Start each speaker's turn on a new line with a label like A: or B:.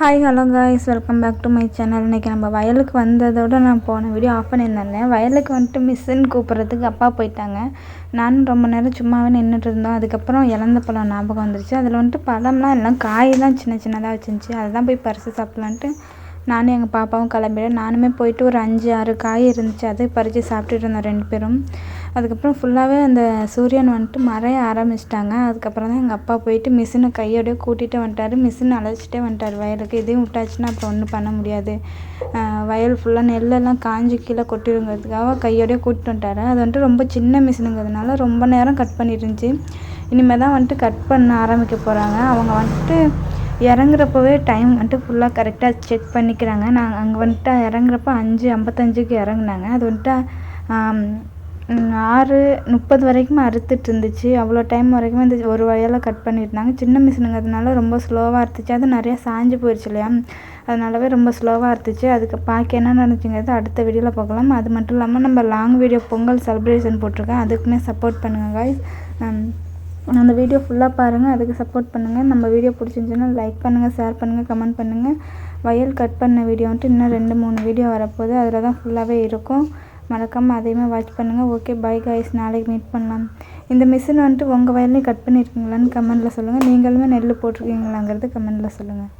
A: Hi hello guys welcome back to my channel இன்றைக்கி நம்ம வயலுக்கு வந்ததோடு நான் போன வீடியோ ஆஃப் பண்ணியிருந்தேன் வயலுக்கு வந்துட்டு மிஸ்ஸுன்னு கூப்பிட்றதுக்கு அப்பா போயிட்டாங்க. நானும் ரொம்ப நேரம் சும்மாவே நின்றுட்டு இருந்தோம். அதுக்கப்புறம் இழந்த பழம் ஞாபகம் வந்துருச்சு. அதில் வந்துட்டு பழம்லாம் எல்லாம் காய் தான் சின்ன சின்னதாக வச்சுருந்துச்சி. அதை தான் போய் பறித்து சாப்பிட்லான்ட்டு நானும் எங்கள் பாப்பாவும் கிளம்பிட்டேன் நானுமே போயிட்டு ஒரு அஞ்சு ஆறு காய் இருந்துச்சு. அதை பறித்து சாப்பிட்டுட்டு இருந்தோம் ரெண்டு பேரும். அதுக்கப்புறம் ஃபுல்லாகவே அந்த சூரியன் வந்துட்டு மறைய ஆரம்பிச்சிட்டாங்க. அதுக்கப்புறம் தான் எங்கள் அப்பா போயிட்டு மிஷினை கையோடய கூட்டிகிட்டு வந்துட்டார். மிஷின் அழைச்சிட்டே வந்துட்டார். வயலுக்கு இதையும் விட்டாச்சுன்னா அப்புறம் ஒன்றும் பண்ண முடியாது. வயல் ஃபுல்லாக நெல்லெல்லாம் காஞ்சி கீழே கொட்டிடுங்கிறதுக்காக கையோடய கூட்டிட்டு வந்துட்டார். அது வந்துட்டு ரொம்ப சின்ன மிஷினுங்கிறதுனால ரொம்ப நேரம் கட் பண்ணிருந்துச்சு. இனிமேல் தான் வந்துட்டு கட் பண்ண ஆரம்பிக்க போகிறாங்க அவங்க வந்துட்டு இறங்குறப்பவே டைம் வந்துட்டு ஃபுல்லாக கரெக்டாக செக் பண்ணிக்கிறாங்க. நாங்கள் அங்கே வந்துட்டு இறங்குறப்ப அஞ்சு ஐம்பத்தஞ்சுக்கு இறங்குனாங்க. அது வந்துட்டு ஆறு முப்பது வரைக்கும் அறுத்துட்டு இருந்துச்சு அவ்வளோ டைம் வரைக்கும் இந்த ஒரு வயலை கட் பண்ணியிருந்தாங்க சின்ன மிஷினுங்கிறதுனால ரொம்ப ஸ்லோவாக இருந்துச்சு அது நிறையா சாஞ்சு போயிடுச்சு இல்லையா? அதனாலவே ரொம்ப ஸ்லோவாக இருந்துச்சு அதுக்கு பார்க்க என்ன நடந்துச்சுங்கிறது அடுத்த வீடியோவில் பார்க்கலாம். அது மட்டும் இல்லாமல் நம்ம லாங் வீடியோ பொங்கல் செலிப்ரேஷன் போட்டிருக்கேன். அதுக்குமே சப்போர்ட் பண்ணுங்கள் காய்ஸ் அந்த வீடியோ ஃபுல்லாக பாருங்கள் அதுக்கு சப்போர்ட் பண்ணுங்கள் நம்ம வீடியோ பிடிச்சிருந்துச்சுன்னா லைக் பண்ணுங்கள் ஷேர் பண்ணுங்கள் கமெண்ட் பண்ணுங்கள் வயல் கட் பண்ண வீடியோ வந்துட்டு இன்னும் ரெண்டு மூணு வீடியோ வரப்போகுது. அதில் தான் ஃபுல்லாகவே இருக்கும். மறக்காமல் அதையுமே வாட்ச் பண்ணுங்கள் ஓகே பை காய்ஸ் நாளைக்கு மீட் பண்ணலாம். இந்த மிஷின் வந்துட்டு உங்கள் வயல்லையும் கட் பண்ணியிருக்கீங்களான்னு கமெண்ட்டில் சொல்லுங்கள் நீங்களுமே நெல் போட்டிருக்கீங்களாங்கிறது கமெண்ட்டில் சொல்லுங்கள்